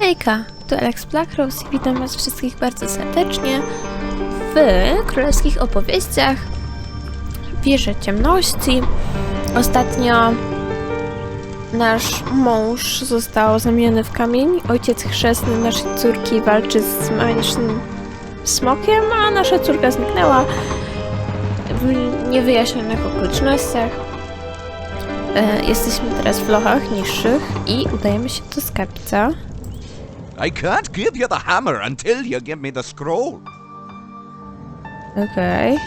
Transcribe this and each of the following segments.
Hejka, tu Alex Blackrose i witam was wszystkich bardzo serdecznie w królewskich opowieściach Wieże Ciemności. Ostatnio nasz mąż został zamieniony w kamień. Ojciec chrzestny naszej córki walczy z magicznym smokiem, a nasza córka zniknęła w niewyjaśnionych okolicznościach. E, jesteśmy teraz w lochach niższych i udajemy się do skarbca. I can't give you the hammer until you give me the scroll. Okej.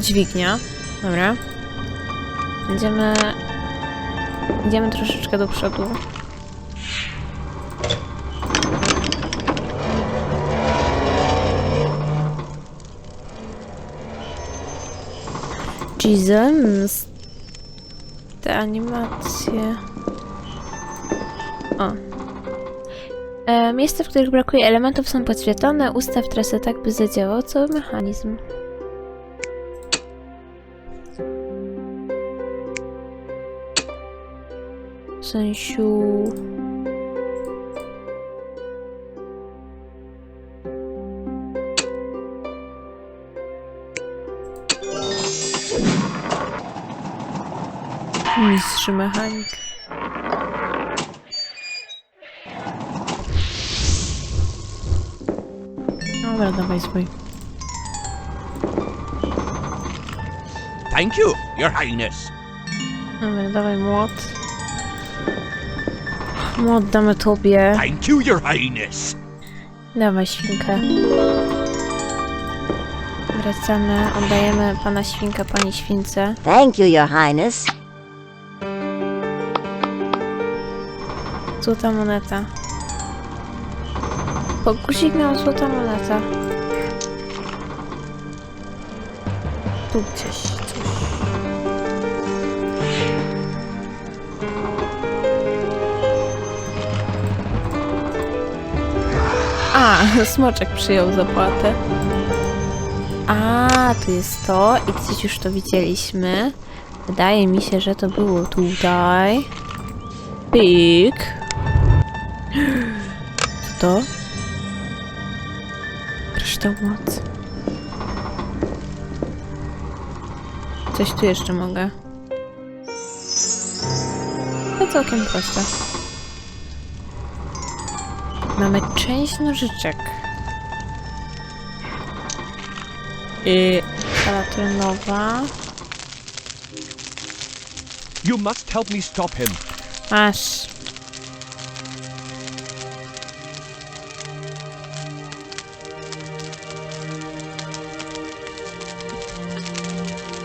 Dźwignia. Dobra. Idziemy... Idziemy troszeczkę do przodu. Jesus. Te animacje... O. E, miejsca, w których brakuje elementów są podświetlone. Ustaw trasę tak, by zadziałał cały mechanizm. W sensu... Mistrz mechanik. Dobra, dawaj swój. Thank you, Your Highness. Dobra, dawaj młot. Młot damy tobie. Thank you, Your Highness. Dawaj świnkę. Wracamy, oddajemy pana świnkę pani śwince. Thank you, Your Highness. Złota moneta. Pokusik miał złota moneta. Tu gdzieś coś. A, smoczek przyjął zapłatę. A, tu jest to i gdzieś już to widzieliśmy. Wydaje mi się, że to było tutaj. Pik. To? Kryształ mocy. Coś tu jeszcze mogę. To całkiem proste. Mamy część nożyczek. I sala trenowa. You must help me stop him. Masz.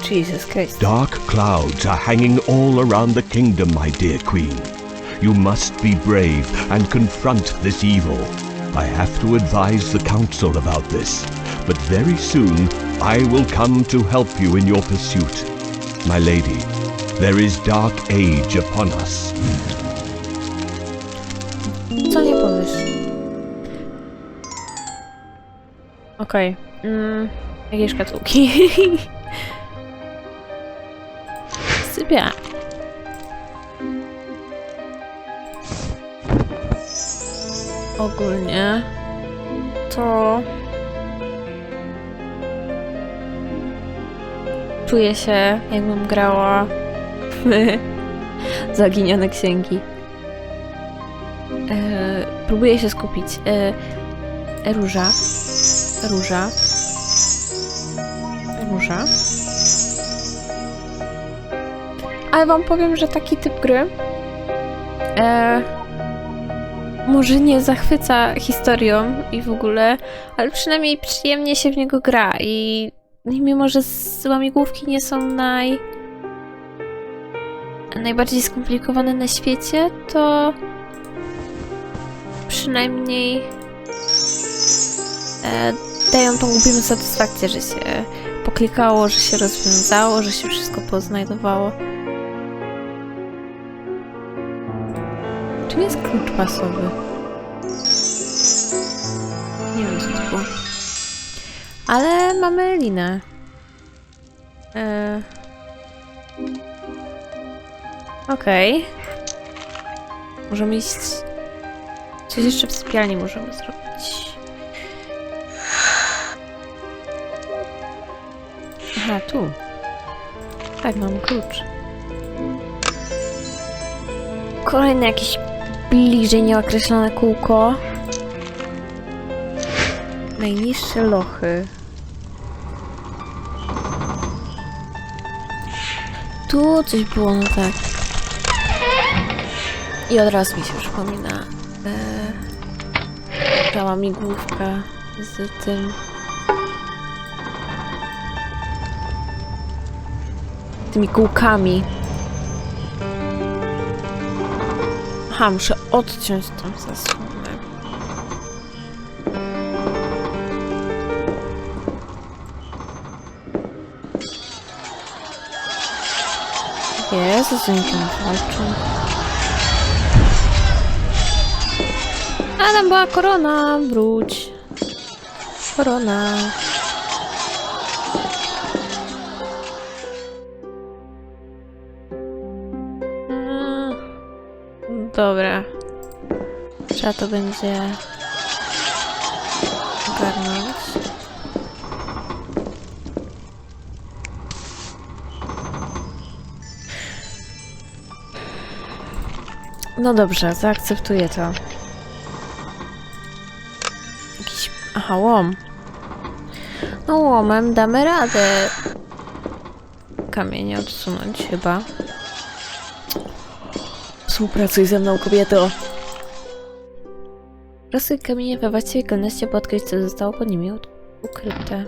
Jesus Christ. Dark clouds are hanging all around the kingdom, my dear queen. You must be brave and confront this evil. I have to advise the council about this, but very soon I will come to help you in your pursuit. My lady, there is dark age upon us. Co nie powiesz? Okej. Mm, jakie szkatułki? Sypia. Ogólnie to czuję się jakbym grała w zaginione księgi. E, próbuję się skupić. E, róża. Róża. Róża. Ale wam powiem, że taki typ gry e, może nie zachwyca historią i w ogóle, ale przynajmniej przyjemnie się w niego gra i, i mimo, że łamigłówki nie są naj najbardziej skomplikowane na świecie, to przynajmniej e, dają tą głupim satysfakcję, że się poklikało, że się rozwiązało, że się wszystko poznajdowało. Czym jest klucz pasowy? Nie wiem, co to było. Ale mamy linę. E... Okej. Możemy iść... Coś jeszcze w sypialni możemy zrobić. Aha, tu. Tak, mam klucz. Kolejne jakieś bliżej nieokreślone kółko. Najniższe lochy. Tu coś było, no tak. I od razu mi się przypomina. E, Cała migłówka z tym. Tymi kółkami. Aha, muszę odciąć tą zasłonę. Jezu, z nikim walczą. A tam była korona, wróć. Korona. Dobra. Trzeba to będzie ogarnąć. No dobrze, zaakceptuję to. Jakiś... Aha, łom. No łomem damy radę kamienie odsunąć chyba. Współpracuj ze mną, kobieto. Rozsyp kamienie we właściwej kolejności, by co zostało pod nimi ukryte.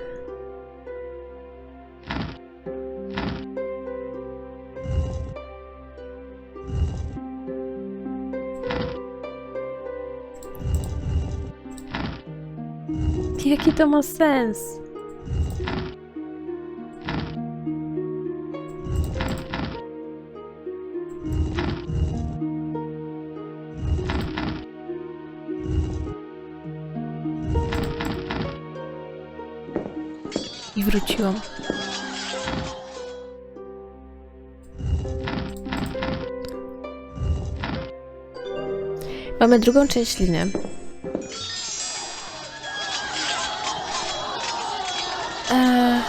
Jaki to ma sens? I wróciłam. Mamy drugą część liny. Eee,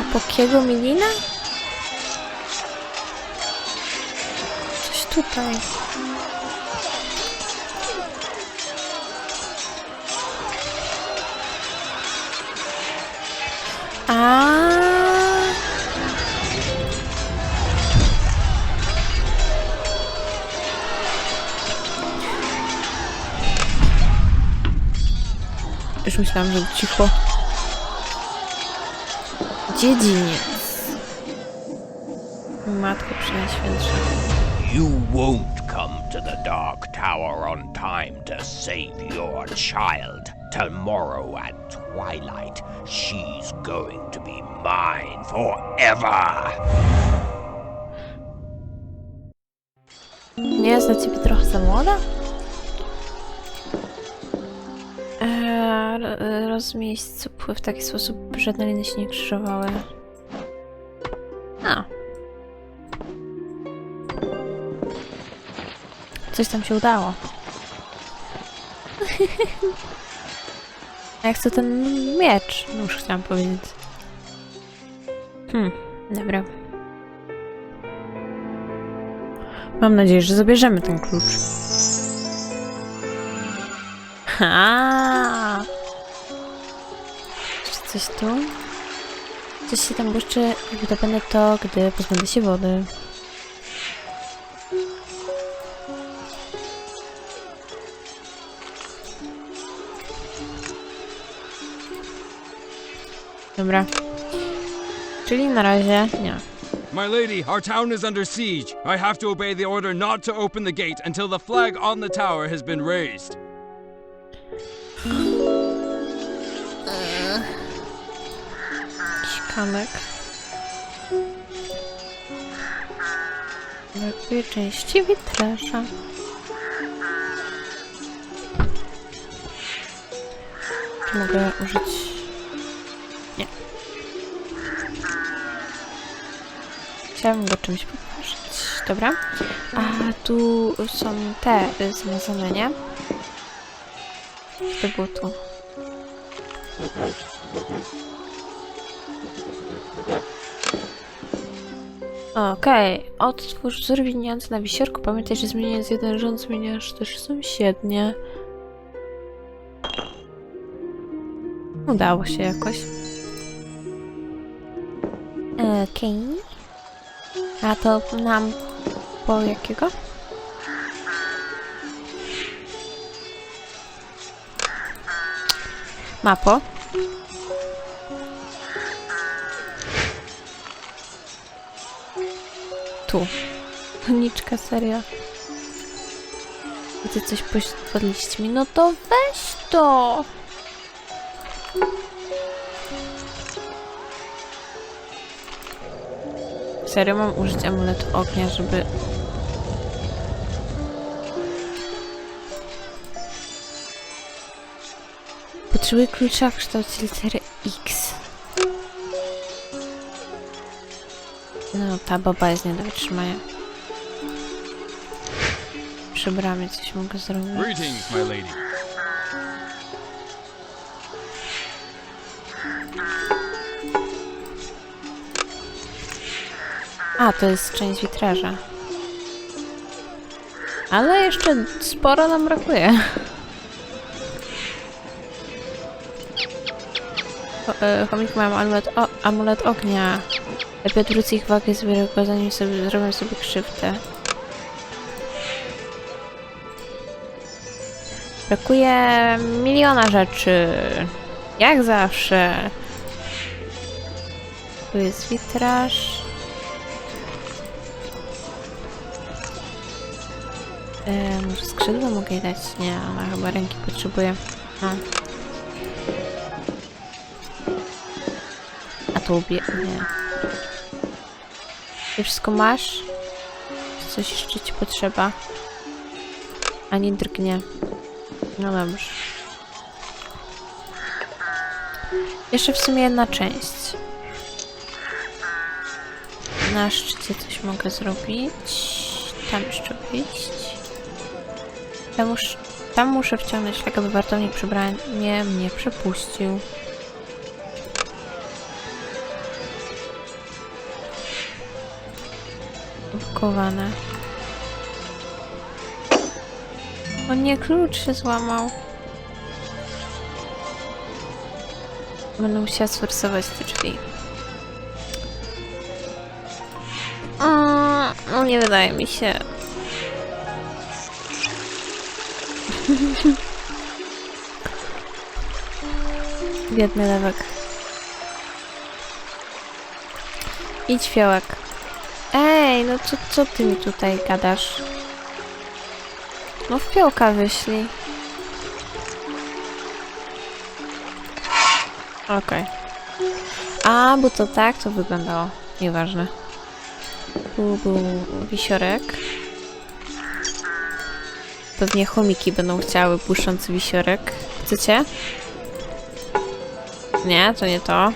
a Pokiego Milina? Coś tutaj. A. Już myślałam, że cicho. Dziedziniec. Matko Przenajświętsza. You won't come to the Dark Tower on time to save your child. Tomorrow at twilight, she's going to be mine forever. Nie jest dla ciebie trochę za młoda? Eee, ro- rozmieść supły w taki sposób, by żadne liny się nie krzyżowały. A. Coś tam się udało. Ja chcę ten miecz, no już chciałam powiedzieć. Hmm, dobra. Mam nadzieję, że zabierzemy ten klucz. Ha! Czy coś tu? Coś się tam błyszczy, jakby to będę to, gdy pozbędę się wody. Dobra. Czyli na razie nie. My lady, our town is under siege. I have to obey the order not to open the gate until the flag on the tower has been raised. Kamek. Brakuje części witraża. Czy mogę użyć... Chciałabym go czymś poprosić. Dobra. A tu są te y, zmazane, nie? To było tu. Okej, odtwórz wzór widniejący na wisiorku. Pamiętaj, że zmieniając jeden rząd zmieniasz też sąsiednie. Udało się jakoś. Okej. A to nam po jakiego? Mapo. Tu. Niczka, serio. Widzę coś pod liśćmi. No to weź to! Serio mam użyć amuletu ognia, żeby... Potrzebuję klucza w kształcie litery X. No, ta baba jest nie do wytrzymania. Przy bramie coś mogę zrobić. A, to jest część witraża. Ale jeszcze sporo nam brakuje. E, Chomik mają amulet, amulet ognia. Lepiej odwróć ich uwagę zbiorę zanim sobie zrobię sobie krzywdę. Brakuje miliona rzeczy. Jak zawsze. Tu jest witraż. E, może skrzydła mogę jej dać? Nie, ona chyba ręki potrzebuje. No. A to ubie... Nie. Ty wszystko masz? Coś jeszcze ci potrzeba? Ani drgnie. No dobrze. Jeszcze w sumie jedna część. Na szczycie coś mogę zrobić. Tam jeszcze wyjść. Tam, mus, tam muszę wciągnąć tak, aby wartownik przy bramie mnie przepuścił. Blokowane. O nie, klucz się złamał. Będę musiała sforsować te drzwi. Mm, No nie wydaje mi się. Biedny lewek. Idź fiołek. Ej, no co, co ty mi tutaj gadasz? No w fiołka wyślij. Okej. A, bo to tak to wyglądało. Nieważne. Tu był wisiorek. Pewnie chomiki będą chciały błyszczący wisiorek. Chcecie? Nie, to nie to.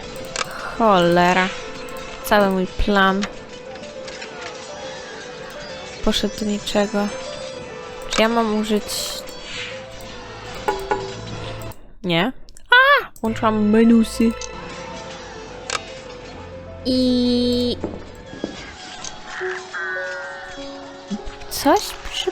Cholera. Cały mój plan. Poszedł do niczego. Czy ja mam użyć... Nie. A! Włączyłam menusy. I... Coś przy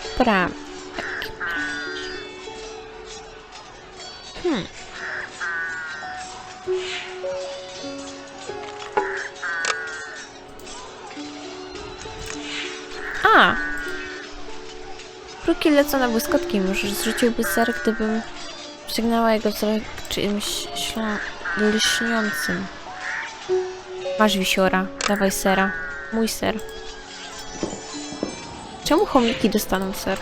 Kruki lecą na błyskotki. Może zrzuciłby ser, gdybym przygnała jego wzrok czymś lśniącym. Masz wisiora. Dawaj sera. Mój ser. Czemu chomiki dostaną ser?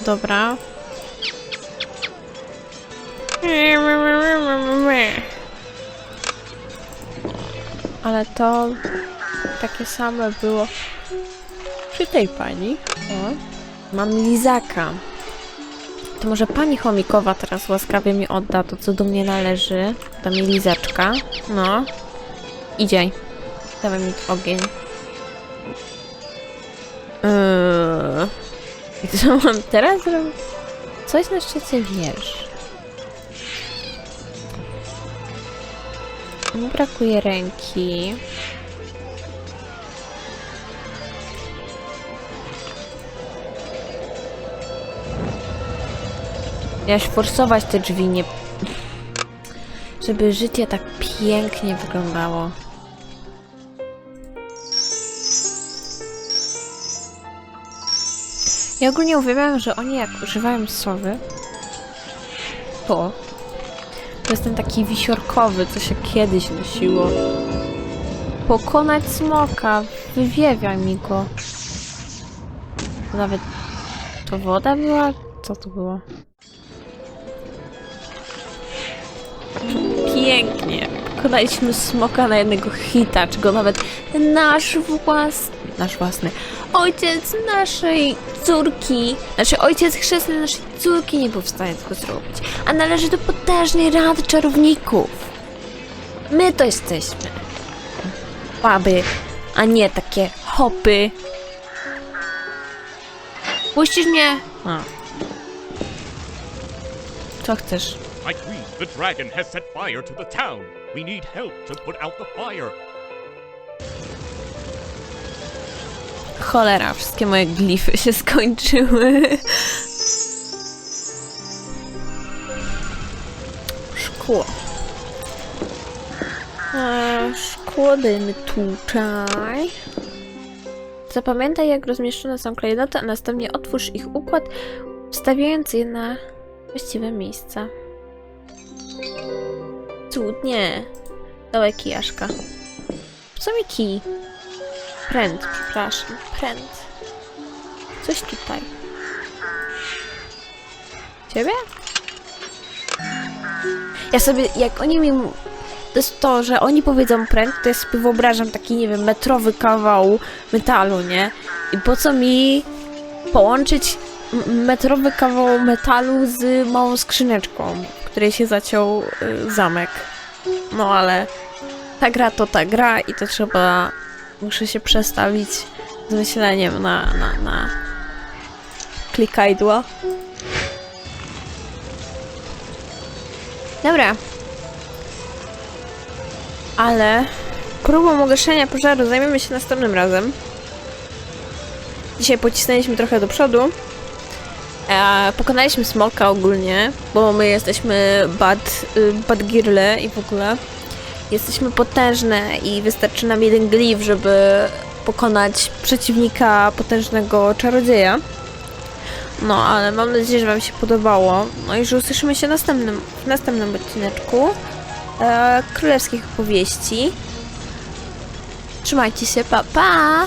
Dobra. Ale to takie same było przy tej pani. O, mam lizaka. To może pani chomikowa teraz łaskawie mi odda to, co do mnie należy. Da mi lizeczka. No. Idziej. Dawaj mi ogień. Eee. I co mam teraz zrobić? Coś na szczycie wiesz. Mi brakuje ręki. Miałaś forsować te drzwi, nie... Żeby życie tak pięknie wyglądało. Ja ogólnie uwielbiam, że oni jak używają sowy, to to jest ten taki wisiorkowy, co się kiedyś nosiło. Pokonać smoka, wywiewiaj mi go. Nawet to woda była? Co to było? Pięknie. Pokonaliśmy smoka na jednego hita, czego nawet nasz własny, nasz własny, ojciec naszej córki, znaczy ojciec chrzestny naszej córki nie był w stanie tego zrobić. A należy do potężnej rady czarowników. My to jesteśmy. Baby, a nie takie hopy. Puścisz mnie? A. Co chcesz? My queen, the dragon has set fire to the town. We need help to put out the fire. Cholera, wszystkie moje glify się skończyły. Szkło. Eee, szkło dajmy tutaj. Zapamiętaj, jak rozmieszczone są klejnoty, a następnie otwórz ich układ, wstawiając je na właściwe miejsca. Cudnie. Dawaj kijaszka. Co mi kij? Pręd, przepraszam. Pręd. Coś tutaj. Ciebie? Ja sobie, jak oni mi... To jest to, że oni powiedzą pręd, to ja sobie wyobrażam taki, nie wiem, metrowy kawał metalu, nie? I po co mi połączyć metrowy kawał metalu z małą skrzyneczką, w której się zaciął y, zamek. No ale ta gra to ta gra i to trzeba muszę się przestawić z myśleniem na, na, na klikadło. Dobra. Ale próbą ugaszenia pożaru zajmiemy się następnym razem. Dzisiaj pocisnęliśmy trochę do przodu. E, pokonaliśmy smoka ogólnie, bo my jesteśmy bad, y, bad girle i w ogóle. Jesteśmy potężne i wystarczy nam jeden glif, żeby pokonać przeciwnika potężnego czarodzieja. No, ale mam nadzieję, że Wam się podobało. No i że usłyszymy się następnym, w następnym odcineczku e, Królewskich Opowieści. Trzymajcie się, pa pa!